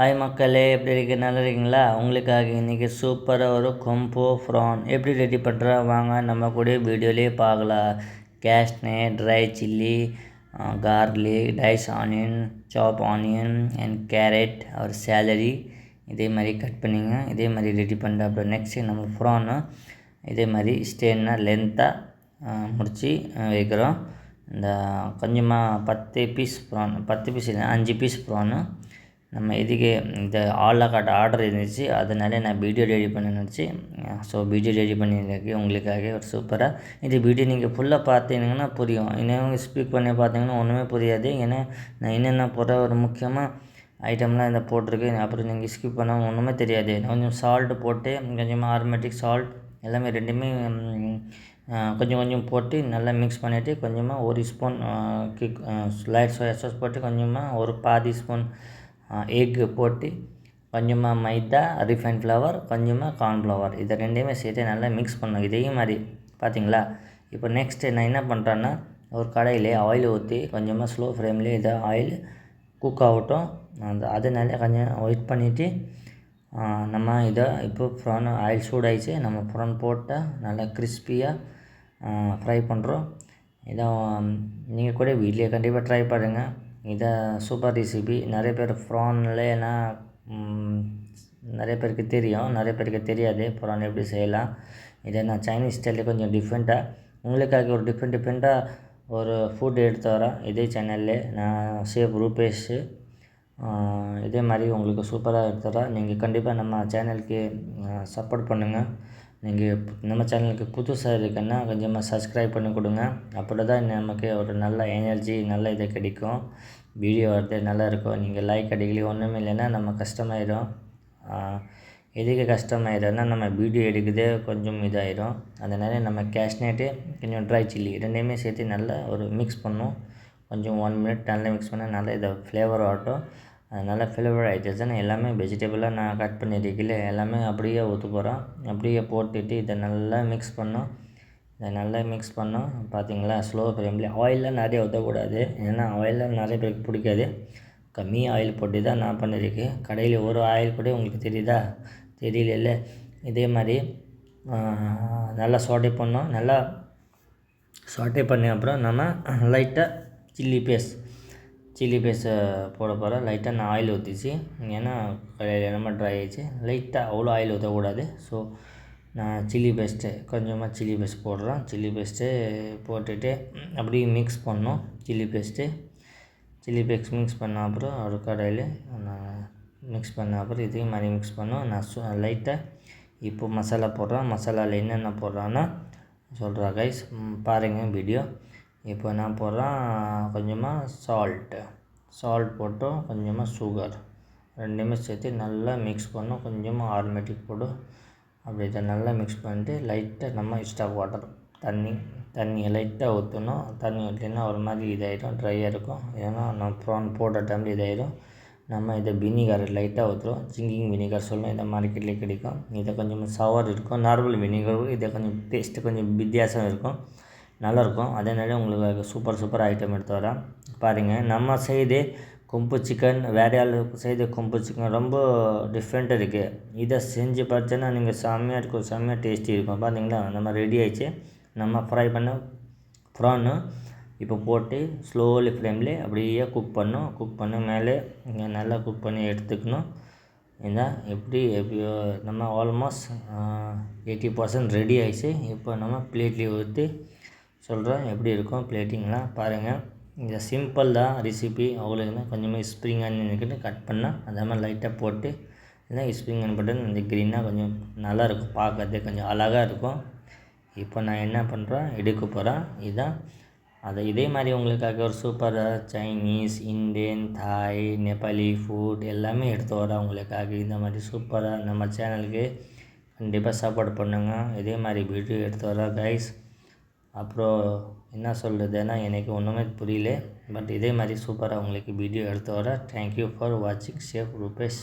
Hi மக்களே எப்படி இருக்கு? நல்லா இருக்கீங்களா? உங்களுக்காக இன்றைக்கி சூப்பராக ஒரு கொம்போ ஃப்ரான் எப்படி ரெடி பண்ணுறா வாங்க நம்ம கூட வீடியோலேயே பார்க்கலாம். கேஷ்னே dry chilli garlic dice onion chop onion and carrot ஒரு சேலரி இதே மாதிரி கட் பண்ணிங்க. இதே மாதிரி ரெடி பண்ணிட்டு அப்புறம் நெக்ஸ்ட்டு நம்ம ஃப்ரானு இதே மாதிரி ஸ்டேன்னா லென்த்தாக முடித்து வைக்கிறோம். இந்த கொஞ்சமாக பத்து பீஸ் ப்ரான் பத்து பீஸ் இல்லை அஞ்சு பீஸ் ப்ரானு நம்ம இதுக்கு இந்த ஆலா காட் ஆர்டர் இருந்துச்சு. அதனால நான் வீடியோ ரெடி பண்ண நினச்சி ஸோ வீடியோ ரெடி பண்ணியிருக்கேன். உங்களுக்காக ஒரு சூப்பராக இந்த வீடியோ நீங்கள் ஃபுல்லாக பார்த்தீங்கன்னா புரியும். இன்னும் ஸ்பீக் பண்ணி பார்த்தீங்கன்னா ஒன்றுமே புரியாது. ஏன்னா நான் என்னென்ன போடுற ஒரு முக்கியமாக ஐட்டம்லாம் இதை போட்டிருக்கேன். அப்புறம் நீங்கள் ஸ்கிப் பண்ணால் ஒன்றுமே தெரியாது. கொஞ்சம் சால்ட் போட்டு கொஞ்சமாக ஆர்மேட்டிக் சால்ட் எல்லாமே ரெண்டுமே கொஞ்சம் கொஞ்சம் போட்டு நல்லா மிக்ஸ் பண்ணிவிட்டு கொஞ்சமாக ஒரு ஸ்பூன் கிக் லைட் சோயா சாஸ் போட்டு கொஞ்சமாக ஒரு பாதி ஸ்பூன் எக்கு போட்டு கொஞ்சமாக மைதா ரிஃபைன் ஃப்ளவர் கொஞ்சமாக கார்ன்ஃப்ளவர் இதை ரெண்டையுமே சேர்த்து நல்லா மிக்ஸ் பண்ணணும். இதே மாதிரி பார்த்தீங்களா இப்போ நெக்ஸ்ட்டு நான் என்ன பண்ணுறேன்னா ஒரு கடையில் ஆயில் ஊற்றி கொஞ்சமாக ஸ்லோ ஃப்ளேம்லேயே இதை ஆயில் குக் ஆகட்டும். அந்த அதனால கொஞ்சம் வெயிட் பண்ணிவிட்டு நம்ம இதை இப்போ ப்ரான் ஆயில் சூடாயிடுச்சு. நம்ம ப்ரான் போட்டால் நல்லா கிறிஸ்பியாக ஃப்ரை பண்ணுறோம் இதை நீங்கள் கூட வீட்லேயே கண்டிப்பாக ட்ரை பண்ணுங்கள் இதை சூப்பர் ரெசிபி நிறைய பேர் ப்ரான்லேனா நிறைய பேருக்கு தெரியும் நிறைய பேருக்கு தெரியாது. ப்ரான் எப்படி செய்யலாம்? இதை நான் சைனீஸ் ஸ்டைலில் கொஞ்சம் டிஃப்ரெண்ட்டாக உங்களுக்காக ஒரு டிஃப்ரெண்ட் டிஃப்ரெண்ட்டாக ஒரு ஃபுட் எடுத்து வரேன். இதே சேனல்லே நான் சேஃப் ரூபேஷு இதே மாதிரி உங்களுக்கு சூப்பராக எடுத்து நீங்கள் கண்டிப்பாக நம்ம சேனலுக்கு சப்போர்ட் பண்ணுங்கள் நீங்கள் நம்ம சேனலுக்கு புதுசாக இருக்குன்னா கொஞ்சமாக சப்ஸ்கிரைப் பண்ணி கொடுங்க. அப்படி தான் நமக்கு ஒரு நல்ல எனர்ஜி நல்ல இது கிடைக்கும். வீடியோ வரது நல்லாயிருக்கும் நீங்கள் லைக் அடிக்கலி ஒன்றுமே இல்லைன்னா நம்ம கஷ்டமாயிடும் எதுக்கு கஷ்டமாயிடும்னா நம்ம வீடியோ எடுக்குதே கொஞ்சம் இதாயிடும் அதனால் நம்ம கேஷ்னேட்டு கொஞ்சம் ட்ரை சில்லி ரெண்டையுமே சேர்த்து நல்லா ஒரு மிக்ஸ் பண்ணும். கொஞ்சம் ஒன் மினிட் நல்லா மிக்ஸ் பண்ணால் நல்லா இதை ஃப்ளேவர் ஆகட்டும். அதனால் ஃப்ளேவர் ஐட்டம்ஸ்னு எல்லாமே வெஜிடபிளாக நான் கட் பண்ணியிருக்கல எல்லாமே அப்படியே ஊற்ற போகிறோம் அப்படியே போட்டுட்டு இதை நல்லா மிக்ஸ் பண்ணோம். இதை நல்லா மிக்ஸ் பண்ணோம். பார்த்தீங்களா ஸ்லோ ஃப்ளேமில் ஆயிலெலாம் நிறைய ஊற்றக்கூடாது ஏன்னா ஆயிலெலாம் நிறைய பேருக்கு பிடிக்காது. கம்மி ஆயில் போட்டு தான் நான் பண்ணியிருக்கேன் கடையில் ஒரு ஆயில் கூட உங்களுக்கு தெரியுதா? தெரியல இதே மாதிரி நல்லா சோட்டை பண்ணோம். நல்லா சாட்டே பண்ண அப்புறம் நம்ம லைட்டாக சில்லி பேஸ்ட் சில்லி பேஸ்ட்டை போட போகிறேன் லைட்டாக நான் ஆயில் ஊற்றிச்சு ஏன்னா கடையில் ரொம்ப ட்ரை ஆகிடுச்சு லைட்டாக அவ்வளோ ஆயில் ஊற்றக்கூடாது ஸோ நான் சில்லி பேஸ்ட்டு கொஞ்சமாக சில்லி பேஸ்ட் போடுறேன். சில்லி பேஸ்ட்டு போட்டுட்டு அப்படியே மிக்ஸ் பண்ணோம் chilli paste chilli paste mix பண்ண அப்புறம் ஒரு கடையில் நான் மிக்ஸ் பண்ண அப்புறம் இதையும் மாதிரி மிக்ஸ் பண்ணோம். நான் சு லைட்டாக இப்போ மசாலா போடுறேன். மசாலாவில் என்னென்ன போடுறான்னா சொல்கிறேன் கைஸ் பாருங்கள் வீடியோ இப்போ நான் போடுறேன் கொஞ்சமாக சால்ட்டு சால்ட் போட்டோம் கொஞ்சமாக சுகர் ரெண்டுமே சேர்த்து நல்லா மிக்ஸ் பண்ணும். கொஞ்சமாக ஆர்மேட்டிக் போடும் அப்படி இதை நல்லா மிக்ஸ் பண்ணிட்டு லைட்டாக நம்ம எக்ஸ்ட்ரா வாட்டர் தண்ணி தண்ணியை லைட்டாக ஊற்றணும் தண்ணி ஊற்றினா ஒரு மாதிரி இதாகிடும் ட்ரையாக இருக்கும். ஏன்னா நம்ம ப்ரான் போடுற டைமில் இதாகிடும் நம்ம இதை வினிகர் லைட்டாக ஊற்றுறோம் சிங்கிங் வினிகர் சொல்லணும் இதை மார்க்கெட்லேயே கிடைக்கும். இதை கொஞ்சம் சவர் இருக்கும். நார்மல் வினிகர் இதை கொஞ்சம் டேஸ்ட்டு கொஞ்சம் வித்தியாசம் இருக்கும். நல்லாயிருக்கும். அதே நேரம் உங்களுக்கு சூப்பர் சூப்பர் ஐட்டம் எடுத்து வரேன். பாருங்கள் நம்ம செய்து கொம்பு சிக்கன் வேறு ஆள் செய்த கொம்பு சிக்கன் ரொம்ப டிஃப்ரெண்ட்டாக இருக்குது இதை செஞ்சு பார்த்தோன்னா நீங்கள் செம்மையாக இருக்கும் செம்மையாக டேஸ்டி இருக்கும். பார்த்தீங்களா நம்ம ரெடி ஆயிடுச்சு. நம்ம ஃப்ரை பண்ண ப்ரான்னு இப்போ போட்டு ஸ்லோலி ஃப்ளேம்லே அப்படியே குக் பண்ணோம் குக் பண்ண மேலே நல்லா குக் பண்ணி எடுத்துக்கணும். இந்த எப்படி எப்படியோ நம்ம ஆல்மோஸ்ட் எயிட்டி பர்சன்ட் ரெடி ஆகிடுச்சு இப்போ நம்ம பிளேட்லேயே ஊற்றி சொல்கிறேன் எப்படி இருக்கும் பிளேட்டிங்லாம் பாருங்கள் இந்த சிம்பிள் தான் ரெசிபி அவ்வளோ கொஞ்சமாக ஸ்ப்ரிங் ஆனியன் கட் பண்ணால் அந்த மாதிரி லைட்டாக போட்டு இல்லை ஸ்ப்ரிங் ஆனியன் இந்த க்ரீனாக கொஞ்சம் நல்லாயிருக்கும் பார்க்கறதே கொஞ்சம் அழகாக இருக்கும். இப்போ நான் என்ன பண்ணுறேன் எடுக்க போகிறேன் இதுதான் அதை இதே மாதிரி உங்களுக்காக ஒரு சூப்பராக சைனீஸ் இந்தியன் தாய் நேபாளி ஃபுட் எல்லாமே எடுத்து வரேன் உங்களுக்காக. இந்த மாதிரி சூப்பராக நம்ம சேனலுக்கு கண்டிப்பாக சப்போர்ட் பண்ணுங்கள் இதே மாதிரி வீடியோ எடுத்து வர கைஸ் அப்புறம் என்ன சொல்கிறதுனா எனக்கு ஒன்றுமே புரியல. பட் இதே மாதிரி சூப்பராக உங்களுக்கு வீடியோ எடுத்து வரேன் தேங்க்யூ ஃபார் வாட்சிங் சேஃப் ரூபேஷ்